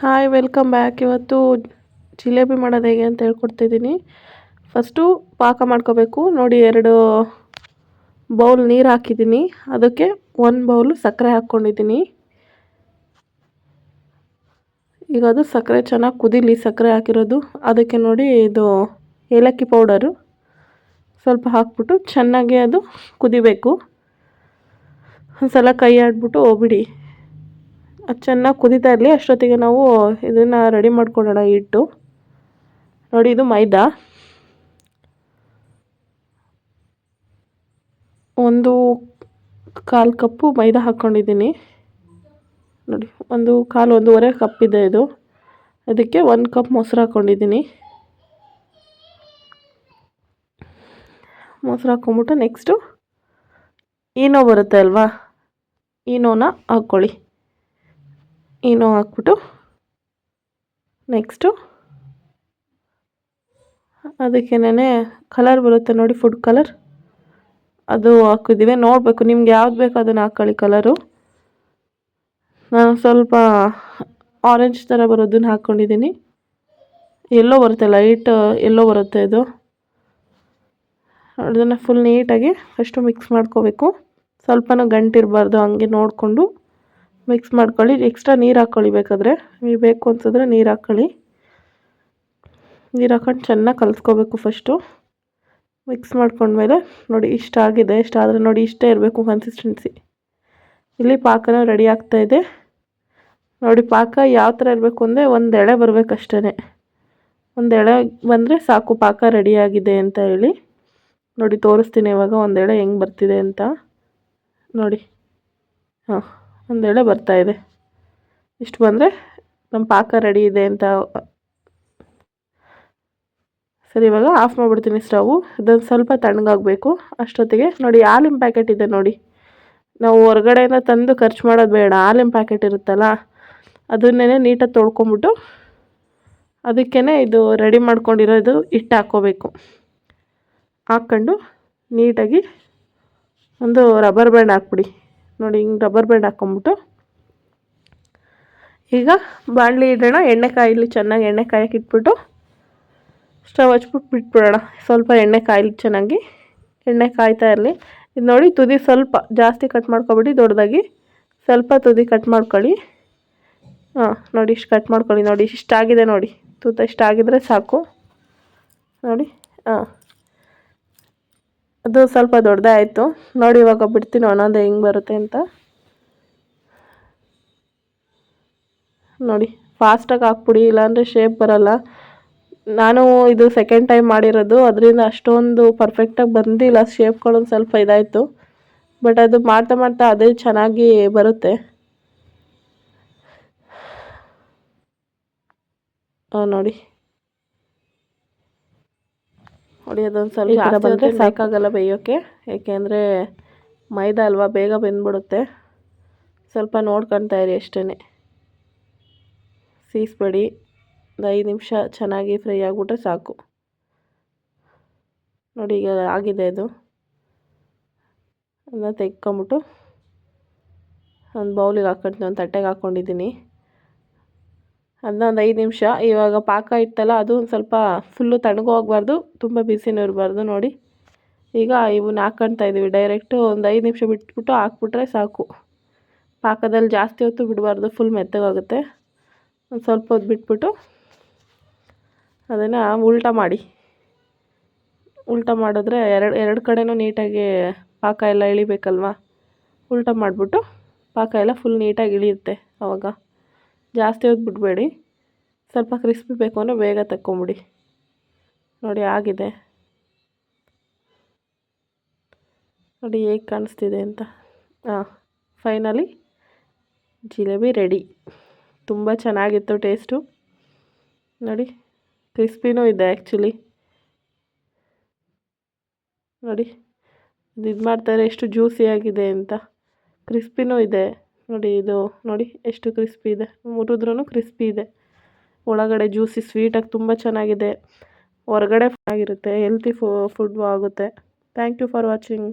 Hi welcome back ಇವತ್ತು ಜಿಲೇಬಿ ಮಾಡೋದು ಹೇಗೆ ಅಂತ ಹೇಳ್ಕೊಡ್ತಿದ್ದೀನಿ. ಫಸ್ಟು ಪಾಕ ಮಾಡ್ಕೋಬೇಕು. ನೋಡಿ, ಎರಡು ಬೌಲ್ ನೀರು ಹಾಕಿದ್ದೀನಿ. ಅದಕ್ಕೆ ಒಂದು ಬೌಲು ಸಕ್ಕರೆ ಹಾಕ್ಕೊಂಡಿದ್ದೀನಿ. ಈಗ ಅದು ಸಕ್ಕರೆ ಚೆನ್ನಾಗಿ ಕುದೀಲಿ, ಸಕ್ಕರೆ ಹಾಕಿರೋದು. ಅದಕ್ಕೆ ನೋಡಿ, ಇದು ಏಲಕ್ಕಿ ಪೌಡರು ಸ್ವಲ್ಪ ಹಾಕ್ಬಿಟ್ಟು ಚೆನ್ನಾಗಿ ಅದು ಕುದಿಬೇಕು. ಒಂದು ಸಲ ಕೈ ಆಡ್ಬಿಟ್ಟು ಹೋಗ್ಬಿಡಿ. ಚೆನ್ನಾಗಿ ಕುದಿತಾ ಇರಲಿ. ಅಷ್ಟೊತ್ತಿಗೆ ನಾವು ಇದನ್ನು ರೆಡಿ ಮಾಡ್ಕೊಳ್ಳೋಣ ಹಿಟ್ಟು. ನೋಡಿ, ಇದು ಮೈದಾ. ಒಂದು ಕಾಲು ಕಪ್ಪು ಮೈದಾ ಹಾಕ್ಕೊಂಡಿದ್ದೀನಿ. ನೋಡಿ, ಒಂದು ಕಾಲು ಒಂದೂವರೆ ಕಪ್ ಇದೆ ಇದು. ಅದಕ್ಕೆ ಒಂದು ಕಪ್ ಮೊಸರು ಹಾಕ್ಕೊಂಡಿದ್ದೀನಿ. ಮೊಸರು ಹಾಕ್ಕೊಂಬಿಟ್ಟು ನೆಕ್ಸ್ಟು ಈನೋ ಬರುತ್ತೆ ಅಲ್ವಾ? ಈನೋನ ಹಾಕ್ಕೊಳ್ಳಿ. ಈನೋ ಹಾಕ್ಬಿಟ್ಟು ನೆಕ್ಸ್ಟು ಅದಕ್ಕೇನೆ ಕಲರ್ ಬರುತ್ತೆ ನೋಡಿ ಫುಡ್ ಕಲರ್ ಅದು ಹಾಕಿದ್ದೀವಿ. ನೋಡಬೇಕು, ನಿಮ್ಗೆ ಯಾವ್ದು ಬೇಕು ಅದನ್ನು ಹಾಕ್ಕೊಳ್ಳಿ ಕಲರು ನಾನು ಸ್ವಲ್ಪ ಆರೆಂಜ್ ಥರ ಬರೋದನ್ನ ಹಾಕ್ಕೊಂಡಿದ್ದೀನಿ ಎಲ್ಲೋ ಬರುತ್ತೆ ಲೈಟ್ ಎಲ್ಲೋ ಬರುತ್ತೆ ಇದು. ಅದನ್ನು ಫುಲ್ ನೀಟಾಗಿ ಫಸ್ಟು ಮಿಕ್ಸ್ ಮಾಡ್ಕೋಬೇಕು. ಸ್ವಲ್ಪನೂ ಗಂಟಿರಬಾರ್ದು, ಹಂಗೆ ನೋಡಿಕೊಂಡು. ಮಿಕ್ಸ್ ಮಾಡ್ಕೊಳ್ಳಿ. ಎಕ್ಸ್ಟ್ರಾ ನೀರು ಹಾಕ್ಕೊಳ್ಳಿ ಬೇಕಾದರೆ. ನೀವು ಬೇಕು ಅನ್ಸಿದ್ರೆ ನೀರು ಹಾಕ್ಕೊಳ್ಳಿ ನೀರು ಹಾಕ್ಕೊಂಡು ಚೆನ್ನಾಗಿ ಕಲಿಸ್ಕೋಬೇಕು ಫಸ್ಟು ಮಿಕ್ಸ್ ಮಾಡ್ಕೊಂಡ್ಮೇಲೆ ನೋಡಿ ಇಷ್ಟ ಆಗಿದೆ. ಇಷ್ಟ ಆದರೆ ನೋಡಿ ಇಷ್ಟೇ ಇರಬೇಕು ಕನ್ಸಿಸ್ಟೆನ್ಸಿ ಇಲ್ಲಿ ಪಾಕನ ರೆಡಿ ಆಗ್ತಾ ಇದೆ. ನೋಡಿ ಪಾಕ ಯಾವ ಥರ ಇರಬೇಕು ಅಂದರೆ ಒಂದು ಎಳೆ ಬರಬೇಕಷ್ಟೇ ಒಂದು ಎಳೆ ಬಂದರೆ ಸಾಕು ಪಾಕ ರೆಡಿಯಾಗಿದೆ ಅಂತ ಹೇಳಿ. ನೋಡಿ ತೋರಿಸ್ತೀನಿ ಇವಾಗ ಒಂದು ಎಳೆ ಹೆಂಗೆ ಬರ್ತಿದೆ ಅಂತ. ನೋಡಿ. ಹಾಂ. ಒಂದೆಳೆ ಇದೆ. ಇಷ್ಟು ಬಂದರೆ ನಮ್ಮ ಪಾಕ ರೆಡಿ ಇದೆ ಅಂತ, ಸರಿ ಇವಾಗ ಆಫ್ ಮಾಡಿಬಿಡ್ತೀನಿ ಸ್ಟವು ಇದೊಂದು ಸ್ವಲ್ಪ ತಣ್ಣಗಾಗಬೇಕು. ಅಷ್ಟೊತ್ತಿಗೆ ನೋಡಿ ಹಾಲಿನ ಪ್ಯಾಕೆಟ್ ಇದೆ ನೋಡಿ. ನಾವು ಹೊರಗಡೆಯಿಂದ ತಂದು ಖರ್ಚು ಮಾಡೋದು ಬೇಡ. ಹಾಲಿನ ಪ್ಯಾಕೆಟ್ ಇರುತ್ತಲ್ಲ ಅದನ್ನೇ ನೀಟಾಗಿ ತೊಳ್ಕೊಂಬಿಟ್ಟು ಅದಕ್ಕೇ ಇದು ರೆಡಿ ಮಾಡ್ಕೊಂಡಿರೋದು ಹಿಟ್ಟು ಹಾಕ್ಕೋಬೇಕು. ಹಾಕ್ಕೊಂಡು ನೀಟಾಗಿ ಒಂದು ರಬ್ಬರ್ ಬ್ಯಾಂಡ್ ಹಾಕ್ಬಿಡಿ. ನೋಡಿ ಹಿಂಗೆ ರಬ್ಬರ್ ಬ್ಯಾಂಡ್ ಹಾಕ್ಕೊಂಬಿಟ್ಟು ಈಗ ಬಾಣಲಿ ಇಡೋಣ, ಎಣ್ಣೆ ಕಾಯಿಲಿ ಚೆನ್ನಾಗಿ ಎಣ್ಣೆ ಕಾಯಕ್ಕೆ ಇಟ್ಬಿಟ್ಟು ಸ್ಟವ್ ಹಚ್ಬಿಟ್ಟು ಬಿಟ್ಬಿಡೋಣ. ಸ್ವಲ್ಪ ಎಣ್ಣೆ ಕಾಯಿಲಿ ಚೆನ್ನಾಗಿ. ಎಣ್ಣೆ ಕಾಯ್ತಾ ಇರಲಿ. ಇದು ನೋಡಿ ತುದಿ ಸ್ವಲ್ಪ ಜಾಸ್ತಿ ಕಟ್ ಮಾಡ್ಕೊಬಿಡಿ, ದೊಡ್ಡದಾಗಿ. ಸ್ವಲ್ಪ ತುದಿ ಕಟ್ ಮಾಡ್ಕೊಳ್ಳಿ. ಹಾಂ, ನೋಡಿ ಇಷ್ಟು ಕಟ್ ಮಾಡ್ಕೊಳ್ಳಿ. ನೋಡಿ ಇಷ್ಟಾಗಿದೆ ನೋಡಿ. ತೂತ ಇಷ್ಟಾಗಿದ್ರೆ ಸಾಕು. ನೋಡಿ, ಹಾಂ. ಅದು ಸ್ವಲ್ಪ ದೊಡ್ಡದೇ ಆಯಿತು ನೋಡಿ ಇವಾಗ ಬಿಡ್ತೀನಿ ಒಂದೊಂದು ಹೆಂಗೆ ಬರುತ್ತೆ ಅಂತ. ನೋಡಿ ಫಾಸ್ಟಾಗಿ ಹಾಕ್ಬಿಡಿ, ಇಲ್ಲಾಂದರೆ ಶೇಪ್ ಬರಲ್ಲ. ನಾನು ಇದು ಸೆಕೆಂಡ್ ಟೈಮ್ ಮಾಡಿರೋದು, ಅದರಿಂದ ಅಷ್ಟೊಂದು ಪರ್ಫೆಕ್ಟಾಗಿ ಬಂದಿಲ್ಲ ಶೇಪ್ಗಳೊಂದು ಸ್ವಲ್ಪ ಇದಾಯಿತು. ಬಟ್ ಅದು ಮಾಡ್ತಾ ಮಾಡ್ತಾ ಅದೇ ಚೆನ್ನಾಗಿ ಬರುತ್ತೆ. ನೋಡಿ. ನೋಡಿ ಅದೊಂದು ಸ್ವಲ್ಪ ಬಂದರೆ ಸಾಕಾಗಲ್ಲ ಬೇಯೋಕ್ಕೆ ಏಕೆಂದರೆ ಮೈದಾ ಅಲ್ವಾ ಬೇಗ ಬೆಂದ್ಬಿಡುತ್ತೆ. ಸ್ವಲ್ಪ ನೋಡ್ಕೊತಾ ಇರಿ ಅಷ್ಟೇ ಸೀಸ್ಬೇಡಿ. ಒಂದು ಐದು ನಿಮಿಷ ಚೆನ್ನಾಗಿ ಫ್ರೈ ಆಗಿಬಿಟ್ರೆ ಸಾಕು. ನೋಡಿ ಈಗ ಆಗಿದೆ ಅದು ಅದನ್ನ ತೆಗ್ಕೊಂಬಿಟ್ಟು ಒಂದು ಬೌಲಿಗೆ ಹಾಕ್ಕೊಳ್ತೀನಿ ಒಂದು ತಟ್ಟೆಗೆ ಹಾಕ್ಕೊಂಡಿದ್ದೀನಿ. ಅದನ್ನ ಒಂದು ಐದು ನಿಮಿಷ. ಇವಾಗ ಪಾಕ ಇತ್ತಲ್ಲ, ಅದು ಒಂದು ಸ್ವಲ್ಪ ಫುಲ್ಲು ತಣ್ಣಗೂ ಹೋಗಬಾರ್ದು, ತುಂಬ ಬಿಸಿನೂ ಇರಬಾರ್ದು ನೋಡಿ. ಈಗ ಇವನ್ನ ಹಾಕ್ಕೊಳ್ತಾ ಇದ್ದೀವಿ ಡೈರೆಕ್ಟು ಒಂದು ಐದು ನಿಮಿಷ ಬಿಟ್ಬಿಟ್ಟು ಹಾಕ್ಬಿಟ್ರೆ ಸಾಕು. ಪಾಕದಲ್ಲಿ ಜಾಸ್ತಿ ಹೊತ್ತು ಬಿಡಬಾರ್ದು ಫುಲ್ ಮೆತ್ತಗಾಗುತ್ತೆ. ಒಂದು ಸ್ವಲ್ಪ ಹೊತ್ತು ಬಿಟ್ಬಿಟ್ಟು ಅದನ್ನು ಉಲ್ಟ ಮಾಡಿ. ಉಲ್ಟ ಮಾಡಿದ್ರೆ ಎರಡು ಎರಡು ಕಡೆನೂ ನೀಟಾಗಿ ಪಾಕ ಎಲ್ಲ ಇಳಿಬೇಕಲ್ವ? ಉಲ್ಟ ಮಾಡಿಬಿಟ್ಟು ಪಾಕ ಎಲ್ಲ ಫುಲ್ ನೀಟಾಗಿ ಇಳಿಯುತ್ತೆ ಆವಾಗ ಜಾಸ್ತಿ ಹೊತ್ತು ಬಿಡಬೇಡಿ ಸ್ವಲ್ಪ ಕ್ರಿಸ್ಪಿ ಬೇಕು ಅಂದರೆ ಬೇಗ ತಕ್ಕೊಂಬಿಡಿ. ನೋಡಿ ಆಗಿದೆ. ನೋಡಿ ಹೇಗೆ ಕಾಣಿಸ್ತಿದೆ ಅಂತ. ಹಾಂ ಫೈನಲಿ ಜಿಲೇಬಿ ರೆಡಿ ತುಂಬ ಚೆನ್ನಾಗಿತ್ತು ಟೇಸ್ಟು ನೋಡಿ ಕ್ರಿಸ್ಪಿನೂ ಇದೆ ಆ್ಯಕ್ಚುಲಿ ನೋಡಿ ಇದು ಮಾಡ್ತಾರೆ ಎಷ್ಟು ಜ್ಯೂಸಿಯಾಗಿದೆ ಅಂತ. ಕ್ರಿಸ್ಪಿನೂ ಇದೆ. ನೋಡಿ ಇದು ನೋಡಿ ಎಷ್ಟು ಕ್ರಿಸ್ಪಿ ಇದೆ. ಮುರಿದ್ರೂ ಕ್ರಿಸ್ಪಿ ಇದೆ. ಒಳಗಡೆ ಜ್ಯೂಸಿ ಸ್ವೀಟಾಗಿ ತುಂಬ ಚೆನ್ನಾಗಿದೆ. ಹೊರಗಡೆ ಚೆನ್ನಾಗಿರುತ್ತೆ ಹೆಲ್ತಿ ಫುಡ್ಡು ಆಗುತ್ತೆ. Thank you for watching